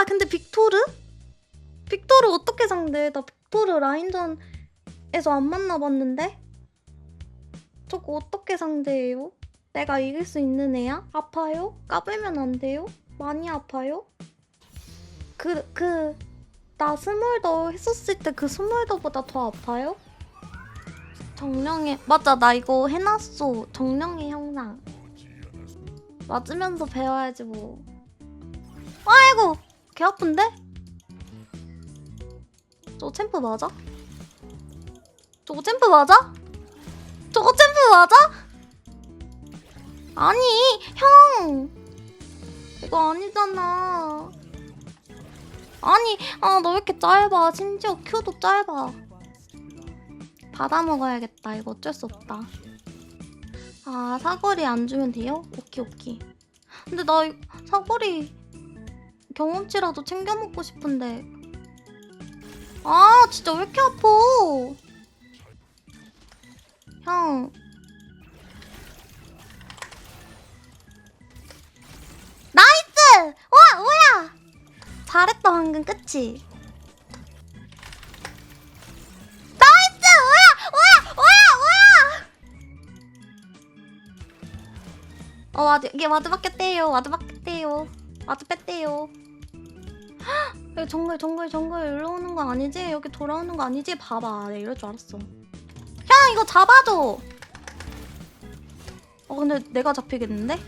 아 근데 빅토르? 빅토르 어떻게 상대? 나 빅토르 라인전에서 안 만나봤는데? 저거 어떻게 상대해요? 내가 이길 수 있는 애야? 아파요? 까불면 안 돼요? 많이 아파요? 그, 그, 나 스몰더 했었을 때 그 스몰더보다 더 아파요? 정령의, 맞아, 나 이거 해놨어. 정령의 형상. 맞으면서 배워야지, 뭐. 아이고! 개 아픈데? 저거 챔프 맞아? 저거 챔프 맞아? 저거 챔프 맞아? 아니, 형! 이거 아니잖아. 아니, 아, 너 왜 이렇게 짧아? 심지어 큐도 짧아. 받아 먹어야겠다. 이거 어쩔 수 없다. 아, 사거리 안 주면 돼요? 오케이, 오케이. 근데 나 이- 사거리 경험치라도 챙겨 먹고 싶은데. 아, 진짜 왜 이렇게 아파? 형. 나이스! 와, 뭐야! 잘했다! 뭐야! 뭐야! 어, 와드, 이게 와드 바뀌었대요. 와드 바뀌었대요. 와드 뺐대요. 헉! 정글, 정글, 정글 일로 오는 거 아니지? 여기 돌아오는 거 아니지? 봐봐. 내가 이럴 줄 알았어. 형, 이거 잡아줘! 어, 근데 내가 잡히겠는데?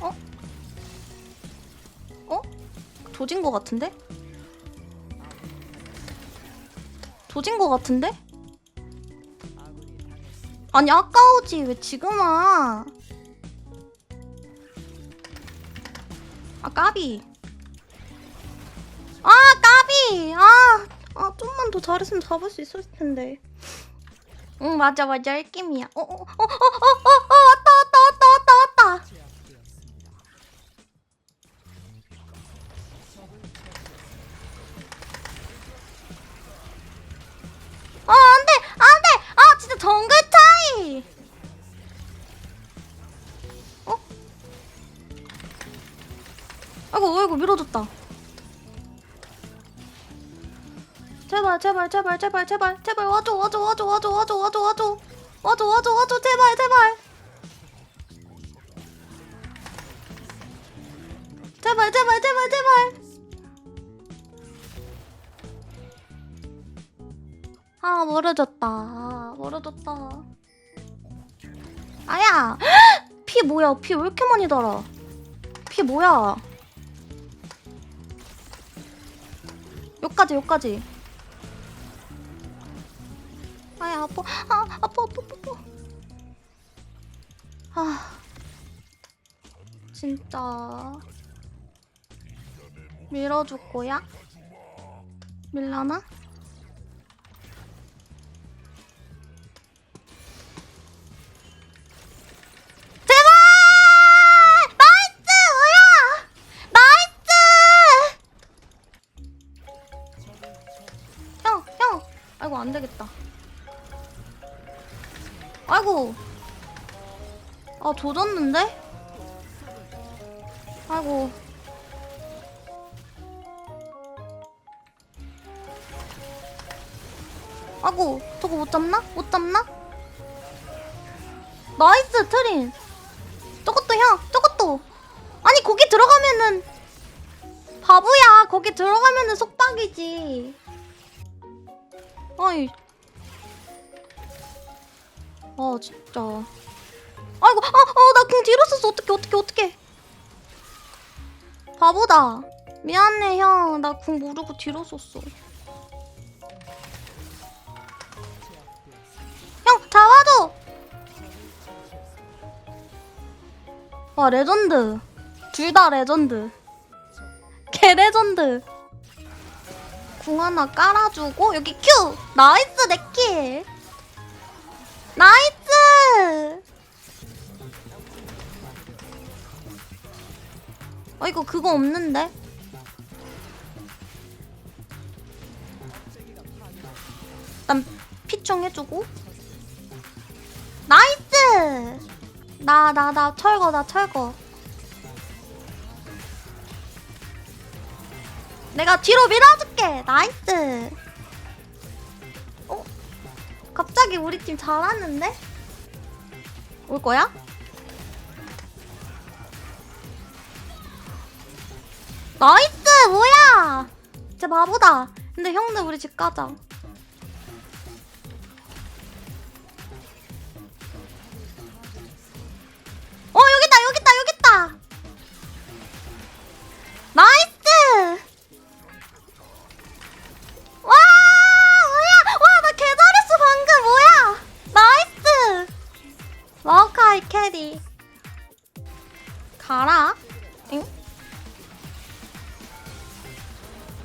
어? 어? 조진 거 같은데? 조진 거 같은데? 아니 아까우지 왜 지금 와? 아 까비. 아 까비. 아, 아 좀만 더 잘했으면 잡을 수 있었을 텐데. 응 맞아 맞아. 1게임이야. 어어어어어 어 어, 어, 어, 아이고 아이고 밀어줬다. 제발 제발 제발 제발 제발 제발 와줘 와줘 와줘 와줘 와줘 와줘 와줘. 와줘 와줘 와줘 제발 제발. 제발 제발 제발 제발. 아 멀어졌다. 아, 멀어졌다. 아야! 피 뭐야? 피 왜 이렇게 많이 달아? 피 뭐야 여기까지 여기까지. 아야 아파. 아 아파 아파 아파 아 진짜. 밀어줄 거야? 밀라나? 아, 조졌는데? 아이고. 아이고, 저거 못 잡나? 못 잡나? 나이스, 트린! 저것도 형, 저것도! 아니, 거기 들어가면은, 바보야! 거기 들어가면은 속박이지. 아이. 아, 진짜. 아이고, 아, 아, 나궁 뒤로 썼어. 어떡해, 어떡해, 어떡해. 바보다. 미안해, 형. 나 궁 모르고 뒤로 썼어. 형, 잡아줘! 와, 레전드. 둘 다 레전드. 개 레전드. 궁 하나 깔아주고, 여기 큐! 나이스, 내킬! 나이스! 어, 이거 그거 없는데? 일단 피충 해주고. 나이스! 나 나 나 철거 나 철거 내가 뒤로 밀어줄게 나이스 어? 갑자기 우리 팀 잘하는데? 올 거야? 나이스 뭐야? 진짜 바보다. 근데 형들 우리 집 가자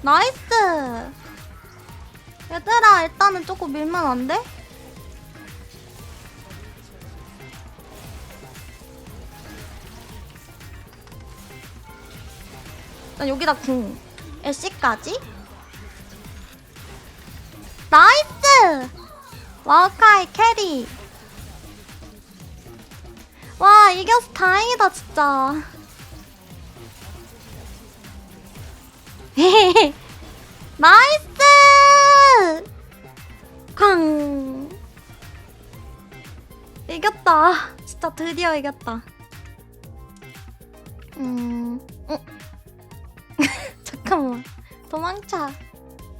나이스. 얘들아 일단은 조금 밀면 안 돼? 난 여기다 궁. 애쉬까지? 나이스! 와카이 캐리. 와 이겨서 다행이다 진짜 나이스! 쾅! 이겼다. 진짜 드디어 이겼다. 음 어? 잠깐만. 도망쳐